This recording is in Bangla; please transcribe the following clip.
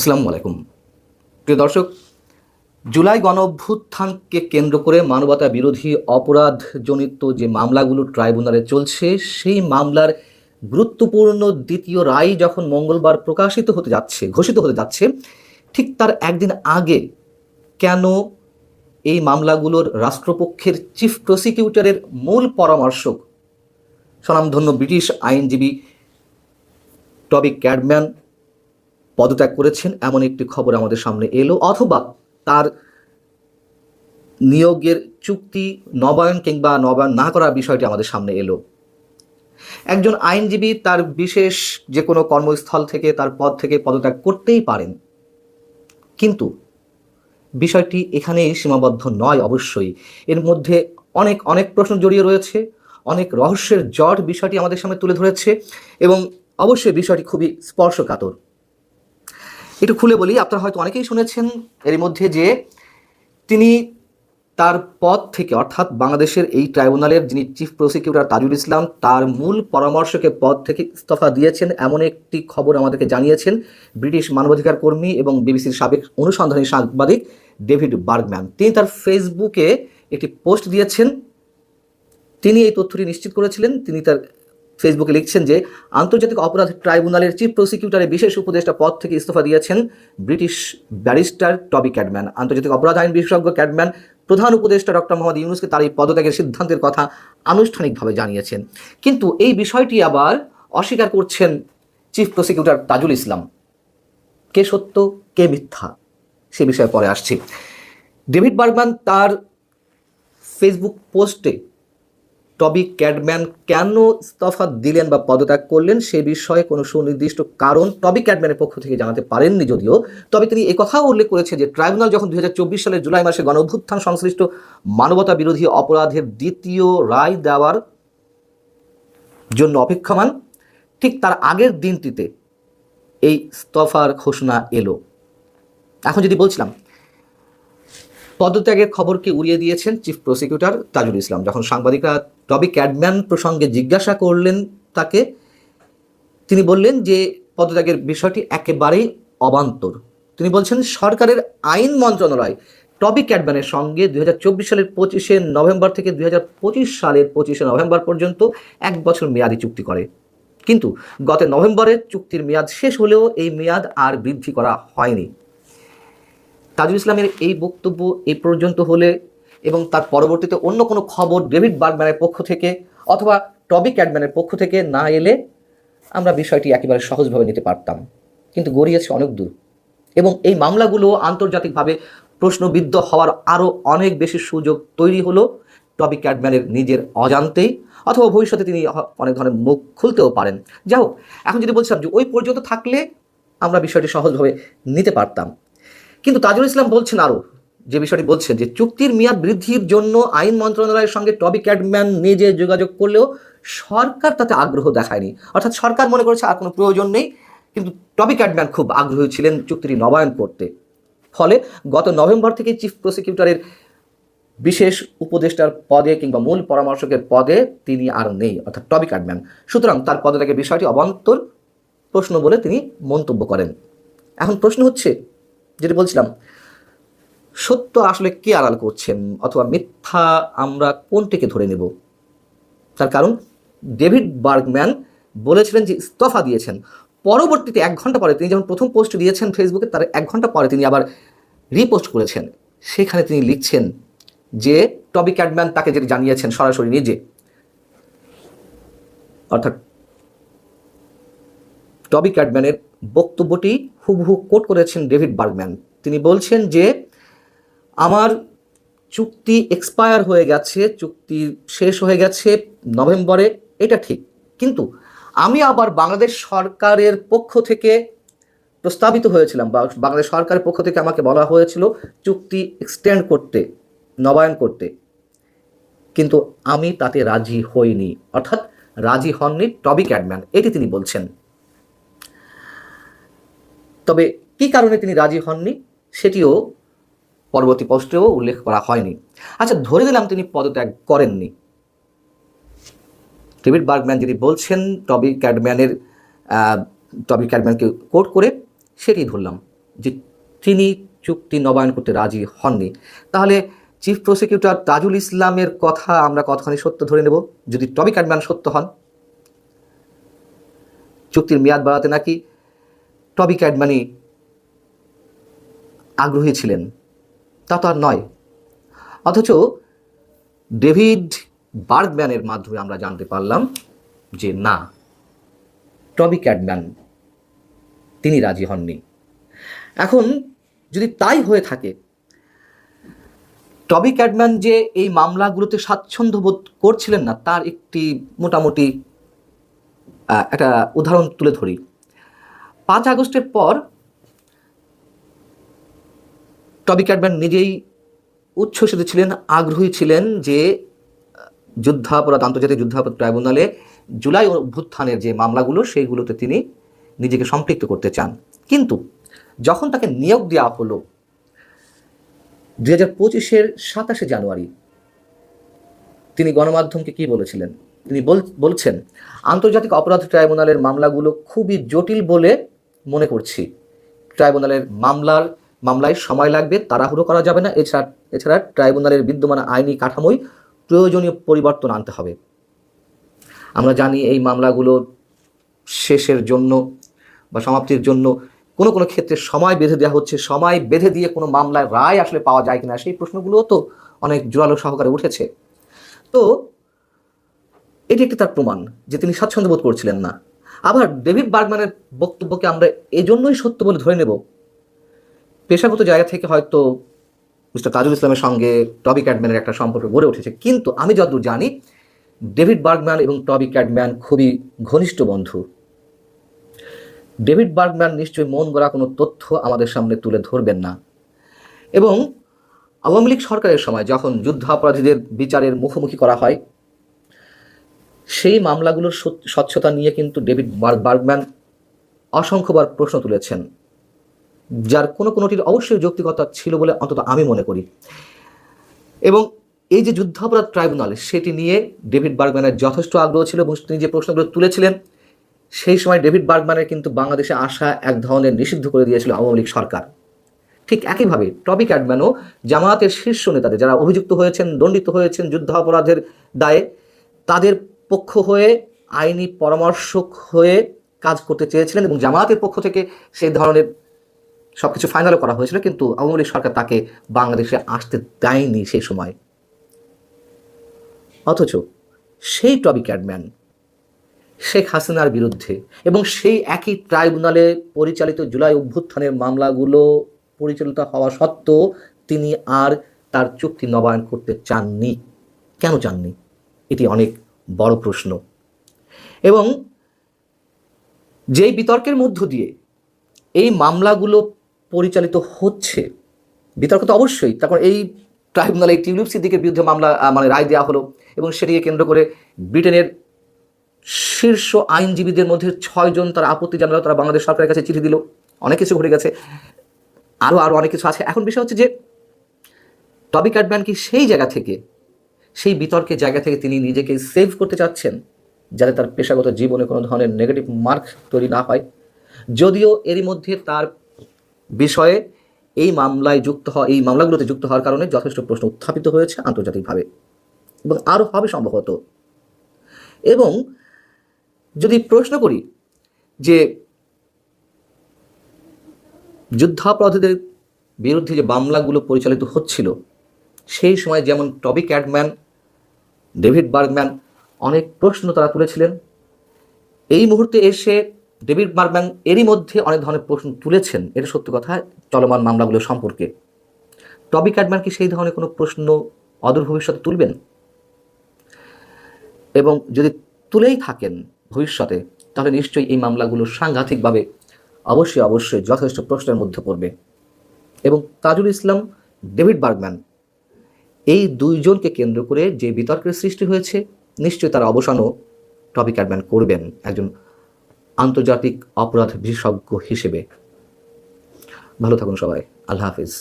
আসসালামু আলাইকুম। প্রিয় দর্শক, জুলাই গণ অভ্যুত্থানকে কেন্দ্র করে মানবতা বিরোধী অপরাধজনিত যে মামলাগুলো ট্রাইব্যুনালে চলছে, সেই মামলার গুরুত্বপূর্ণ দ্বিতীয় রায় যখন মঙ্গলবার প্রকাশিত হতে যাচ্ছে, ঘোষিত হতে যাচ্ছে, ঠিক তার একদিন আগে কেন এই মামলাগুলোর রাষ্ট্রপক্ষের চিফ প্রসিকিউটরের মূল পরামর্শক, স্বনামধন্য ব্রিটিশ আইনজীবী টবি ক্যাডম্যান পদত্যাগ করেছেন, এমন একটি খবর আমাদের সামনে এলো, অথবা তার নিয়োগের চুক্তি নবায়ন কিংবা নবায়ন না করার বিষয়টি আমাদের সামনে এলো। একজন আইনজীবী তার বিশেষ যে কোনো কর্মস্থল থেকে, তার পদ থেকে পদত্যাগ করতেই পারেন। কিন্তু বিষয়টি এখানেই সীমাবদ্ধ নয় অবশ্যই। এর মধ্যে অনেক অনেক প্রশ্ন জড়িয়ে রয়েছে, অনেক রহস্যের জট বিষয়টি আমাদের সামনে তুলে ধরেছে, এবং অবশ্যই বিষয়টি খুবই স্পর্শকাতর। একটু খুলে বলি, আপনারা হয়তো অনেকেই শুনেছেন এর মধ্যে যে তিনি তার পদ থেকে, অর্থাৎ বাংলাদেশের এই ট্রাইব্যুনালের যিনি চিফ প্রসিকিউটর তাজুল ইসলাম, তার মূল পরামর্শকে পদ থেকে ইস্তফা দিয়েছেন এমন একটি খবর আমাদেরকে জানিয়েছেন ব্রিটিশ মানবাধিকার কর্মী এবং বিবিসির সাবেক অনুসন্ধানী সাংবাদিক ডেভিড বার্গম্যান। তিনি তার ফেসবুকে একটি পোস্ট দিয়েছেন। তিনি এই তথ্যটি নিশ্চিত করেছিলেন, তিনি তার ফেসবুকে লিখছেন যে, আন্তর্জাতিক অপরাধ ট্রাইব্যুনালের চিফ প্রসিকিউটরের বিশেষ উপদেষ্টা পদ থেকে ইস্তফা দিয়েছেন ব্রিটিশ ব্যারিস্টার টবি ক্যাডম্যান আন্তর্জাতিক অপরাধ আইন বিশেষজ্ঞ ক্যাডম্যান প্রধান উপদেষ্টা ডক্টর মোহাম্মদ ইউনুসকে তার এই পদত্যাগের সিদ্ধান্তের কথা আনুষ্ঠানিকভাবে জানিয়েছেন। কিন্তু এই বিষয়টি আবার অস্বীকার করছেন চিফ প্রসিকিউটর তাজুল ইসলাম। কে সত্য, কে মিথ্যা? সে বিষয়ে পরে আসছি। ডেভিড বার্গম্যান তার ফেসবুক পোস্টে টবি ক্যাডম্যান কেন ইস্তফা দিলেন বা পদত্যাগ করলেন সে বিষয়ে কোনো সুনির্দিষ্ট কারণ টবি ক্যাডম্যানের পক্ষ থেকে জানাতে পারেননি যদিও। তবে তিনি একথাও উল্লেখ করেছেন যে ট্রাইব্যুনাল যখন দুই হাজার চব্বিশ সালের জুলাই মাসে গণ অভ্যুত্থান সংশ্লিষ্ট মানবতা বিরোধী অপরাধের দ্বিতীয় রায় দেওয়ার জন্য অপেক্ষমান, ঠিক তার আগের দিনটিতে এই ইস্তফার ঘোষণা এলো। এখন যদি বলছিলাম পদত্যাগের খবরকে উড়িয়ে দিয়েছেন চিফ প্রসিকিউটর তাজুল ইসলাম? যখন সাংবাদিকরা টবি ক্যাডম্যান প্রসঙ্গে জিজ্ঞাসা করলেন তাকে, তিনি বললেন যে পদত্যাগের বিষয়টি একেবারেই অবান্তর। তিনি বলছেন, সরকারের আইন মন্ত্রণালয় টবি ক্যাডম্যানের সঙ্গে দুই হাজার চব্বিশ সালের পঁচিশে নভেম্বর থেকে দুই হাজার পঁচিশ সালের পঁচিশে নভেম্বর পর্যন্ত এক বছর মেয়াদি চুক্তি করে। কিন্তু গত নভেম্বরে চুক্তির মেয়াদ শেষ হলেও এই মেয়াদ আর বৃদ্ধি করা হয়নি। তাজুল ইসলামের এই বক্তব্য এই পর্যন্ত হলে এবং তার পরবর্তীতে অন্য কোনো খবর ডেভিড বার্গম্যানের পক্ষ থেকে অথবা টবি ক্যাডম্যানের পক্ষ থেকে না এলে আমরা বিষয়টি একেবারে সহজভাবে নিতে পারতাম। কিন্তু গড়িয়েছে অনেক দূর। এবং এই মামলাগুলো আন্তর্জাতিকভাবে প্রশ্নবিদ্ধ হওয়ার আরও অনেক বেশি সুযোগ তৈরি হলো টবি ক্যাডম্যানের নিজের অজান্তেই অথবা ভবিষ্যতে তিনি অনেক ধরনের মুখ খুলতেও পারেন। যাই হোক, এখন যদি বলছিলাম যে ওই পর্যন্ত থাকলে আমরা বিষয়টি সহজভাবে নিতে পারতাম। কিন্তু তাজুল ইসলাম বলছেন আরও যে বিষয়টি বলছেন যে চুক্তির মেয়াদ বৃদ্ধির জন্য আইন মন্ত্রণালয়ের সঙ্গে টবি ক্যাডম্যান নিজে যোগাযোগ করলেও সরকার তাতে আগ্রহ দেখায়নি। অর্থাৎ সরকার মনে করেছে আর কোনো প্রয়োজন নেই, কিন্তু টবি ক্যাডম্যান খুব আগ্রহী ছিলেন চুক্তিটি নবায়ন করতে। ফলে গত নভেম্বর থেকে চিফ প্রসিকিউটরের বিশেষ উপদেষ্টার পদে কিংবা মূল পরামর্শকের পদে তিনি আর নেই, অর্থাৎ টবি ক্যাডম্যান সুতরাং তার পদত্যাগের বিষয়টি অবান্তর প্রশ্ন বলে তিনি মন্তব্য করেন। এখন প্রশ্ন হচ্ছে যেটি বলছিলাম, সত্য আসলে কে আড়াল করছেন অথবা মিথ্যা আমরা কোনটিকে ধরে নেব? তার কারণ, ডেভিড বার্গম্যান বলেছিলেন যে ইস্তফা দিয়েছেন। পরবর্তীতে এক ঘণ্টা পরে তিনি যখন প্রথম পোস্ট দিয়েছেন ফেসবুকে, তার এক ঘণ্টা পরে তিনি আবার রিপোস্ট করেছেন। সেখানে তিনি লিখছেন যে টবি ক্যাডম্যান তাকে যেটি জানিয়েছেন সরাসরি নিজে, অর্থাৎ টবি ক্যাডম্যানের বক্তব্যটি হুবহু কোট করেছেন ডেভিড বার্গম্যান। তিনি বলছেন যে, আমার চুক্তি এক্সপায়ার হয়ে গেছে, চুক্তি শেষ হয়ে গেছে নভেম্বরে, এটা ঠিক। কিন্তু আমি আবার বাংলাদেশ সরকারের পক্ষ থেকে প্রস্তাবিত হয়েছিলাম, বা বাংলাদেশ সরকারের পক্ষ থেকে আমাকে বলা হয়েছিল চুক্তি এক্সটেন্ড করতে, নবায়ন করতে। কিন্তু আমি তাতে রাজি হইনি, অর্থাৎ রাজি হননি টবি ক্যাডম্যান এটি তিনি বলছেন। তবে কী কারণে তিনি রাজি হননি সেটিও পরবর্তী পোস্টেও উল্লেখ করা হয়নি। আচ্ছা ধরে দিলাম তিনি পদত্যাগ করেননি। ডেভিড বার্গম্যান যদি বলছেন, টবি ক্যাডম্যানের টবি ক্যাডম্যানকে কোট করে সেটি ধরলাম যে তিনি চুক্তি নবায়ন করতে রাজি হননি। তাহলে চিফ প্রসিকিউটর তাজুল ইসলামের কথা আমরা কতখানি সত্য ধরে নেব? যদি টবি ক্যাডম্যান সত্য হন, চুক্তির মেয়াদ বাড়াতে নাকি টবি ক্যাডম্যানি আগ্রহী ছিলেন। তা তো আর নয়। অথচ ডেভিড বার্গম্যানের মাধ্যমে আমরা জানতে পারলাম যে না, টবি ক্যাডম্যান তিনি রাজি হননি। এখন যদি তাই হয়ে থাকে, টবি ক্যাডম্যান যে এই মামলাগুলোতে স্বাচ্ছন্দ্য বোধ করছিলেন না, তার একটি মোটামুটি একটা উদাহরণ তুলে ধরি। পাঁচ আগস্টের পর টবি ক্যাডম্যান নিজেই উচ্ছ্বসিত ছিলেন, আগ্রহী ছিলেন যে যুদ্ধাপরাধ, আন্তর্জাতিক যুদ্ধাপরাধ ট্রাইব্যুনালে জুলাই অভ্যুত্থানের যে মামলাগুলো, সেইগুলোতে তিনি নিজেকে সম্পৃক্ত করতে চান। কিন্তু যখন তাকে নিয়োগ দেওয়া হলো, দুই হাজার পঁচিশের সাতাশে জানুয়ারি, তিনি গণমাধ্যমকে কি বলেছিলেন? তিনি বলছেন, আন্তর্জাতিক অপরাধ ট্রাইব্যুনালের মামলাগুলো খুবই জটিল বলে মনে করছি। ট্রাইব্যুনালের মামলার, মামলায় সময় লাগবে, তাড়াহুড়ো করা যাবে না। এছাড়া এছাড়া ট্রাইব্যুনালের বিদ্যমান আইনি কাঠামোয় প্রয়োজনীয় পরিবর্তন আনতে হবে। আমরা জানি এই মামলাগুলো শেষের জন্য বা সমাপ্তির জন্য কোনো কোনো ক্ষেত্রে সময় বেঁধে দেওয়া হচ্ছে। সময় বেঁধে দিয়ে কোনো মামলায় রায় আসলে পাওয়া যায় কিনা সেই প্রশ্নগুলোও তো অনেক জোরালো সহকারে উঠেছে। তো, এটি একটি তার প্রমাণ যে তিনি স্বাচ্ছন্দ্য বোধ করছিলেন না। আবার ডেভিড বার্গম্যানের বক্তব্যকে আমরা এজন্যই সত্য বলে ধরে নেব। পেশাগত জায়গা থেকে হয়তো মিস্টার তাজুল ইসলামের সঙ্গে টবি ক্যাডম্যানের একটা সম্পর্ক গড়ে উঠেছে, কিন্তু আমি যতদূর জানি, ডেভিড বার্গম্যান এবং টবি ক্যাডম্যান খুবই ঘনিষ্ঠ বন্ধু। ডেভিড বার্গম্যান নিশ্চয়ই মন গড়া কোনো তথ্য আমাদের সামনে তুলে ধরবেন না। এবং আওয়ামী লীগ সরকারের সময় যখন যুদ্ধাপরাধীদের বিচারের মুখোমুখি করা হয় সেই মামলাগুলোর স্বচ্ছতা নিয়ে কিন্তু ডেভিড বার- বার্গম্যান অসংখ্যবার প্রশ্ন তুলেছেন, যার কোনো কোনোটির অবশ্যই যৌক্তিকতা ছিল বলে অন্তত আমি মনে করি। এবং এই যে যুদ্ধাপরাধ ট্রাইব্যুনাল, সেটি নিয়ে ডেভিড বার্গম্যানের যথেষ্ট আগ্রহ ছিল এবং তিনি যে প্রশ্নগুলো তুলেছিলেন, সেই সময় ডেভিড বার্গম্যানের কিন্তু বাংলাদেশে আসা এক ধরনের নিষিদ্ধ করে দিয়েছিল আওয়ামী লীগ সরকার। ঠিক একইভাবে টবি ক্যাডম্যানও জামায়াতের শীর্ষ নেতাদের, যারা অভিযুক্ত হয়েছেন, দণ্ডিত হয়েছেন যুদ্ধাপরাধের দায়ে, তাদের পক্ষ হয়ে, আইনি পরামর্শক হয়ে কাজ করতে চেয়েছিলেন এবং জামায়াতের পক্ষ থেকে সেই ধরনের সব কিছু ফাইনালও করা হয়েছিল, কিন্তু আওয়ামী লীগ সরকার তাকে বাংলাদেশে আসতে দেয়নি সেই সময়। অথচ সেই টবি ক্যাডম্যান, শেখ হাসিনার বিরুদ্ধে এবং সেই একই ট্রাইব্যুনালে পরিচালিত জুলাই অভ্যুত্থানের মামলাগুলো পরিচালিত হওয়া সত্ত্বেও তিনি আর তার চুক্তি নবায়ন করতে চাননি। কেন চাননি? এটি অনেক বড় প্রশ্ন। এবং যেই বিতর্কের মধ্য দিয়ে এই মামলাগুলো পরিচালিত হচ্ছে, বিতর্ক তো অবশ্যই, তারপর এই ট্রাইব্যুনালে এই টিউলিপ সিদ্দিকের বিরুদ্ধে মামলা মানে রায় দেওয়া হলো এবং সেটিকে কেন্দ্র করে ব্রিটেনের শীর্ষ আইনজীবীদের মধ্যে ছয়জন তারা আপত্তি জানালো, তারা বাংলাদেশ সরকারের কাছে চিঠি দিল, অনেক কিছু ঘটে গেছে আরও আরও অনেক কিছু আছে। এখন বিষয় হচ্ছে যে টবি ক্যাটম্যান কি সেই জায়গা থেকে সেই বিতর্কের জায়গা থেকে তিনি নিজেকে সেভ করতে চাচ্ছেন, যাতে তার পেশাগত জীবনে কোনো ধরনের নেগেটিভ মার্ক তৈরি না হয়। যদিও এরই মধ্যে তার বিষয়ে এই মামলায় যুক্ত হওয়া, এই মামলাগুলোতে যুক্ত হওয়ার কারণে যথেষ্ট প্রশ্ন উত্থাপিত হয়েছে আন্তর্জাতিকভাবে এবং আরও হবে সম্ভবত এবং যদি প্রশ্ন করি যে যুদ্ধাপরাধীদের বিরুদ্ধে যে মামলাগুলো পরিচালিত হচ্ছিল সেই সময় যেমন টবি ক্যাডম্যান ডেভিড বার্গম্যান অনেক প্রশ্ন তারা তুলেছিলেন। এই মুহূর্তে এসে ডেভিড বার্গম্যান এরই মধ্যে অনেক ধরনের প্রশ্ন তুলেছেন। এটা সত্য কথা, চলমান মামলাগুলো সম্পর্কে। টবি ক্যাডম্যান কি সেই ধরনের কোনো প্রশ্ন অদূর ভবিষ্যতে তুলবেন? এবং যদি তুলেই থাকেন ভবিষ্যতে, তাহলে নিশ্চয়ই এই মামলাগুলো সাংঘাতিকভাবে অবশ্যই অবশ্যই যথেষ্ট প্রশ্নের মধ্যে পড়বে। এবং তাজুল ইসলাম, ডেভিড বার্গম্যান এই দুইজনকে কেন্দ্র করে যে বিতর্কের সৃষ্টি হয়েছে, নিশ্চয়ই তার অবসানও টপিক অ্যাডম্যান করবেন একজন আন্তর্জাতিক অপরাধ বিশেষজ্ঞ হিসেবে। ভালো থাকুন সবাই। আল্লাহ হাফিজ।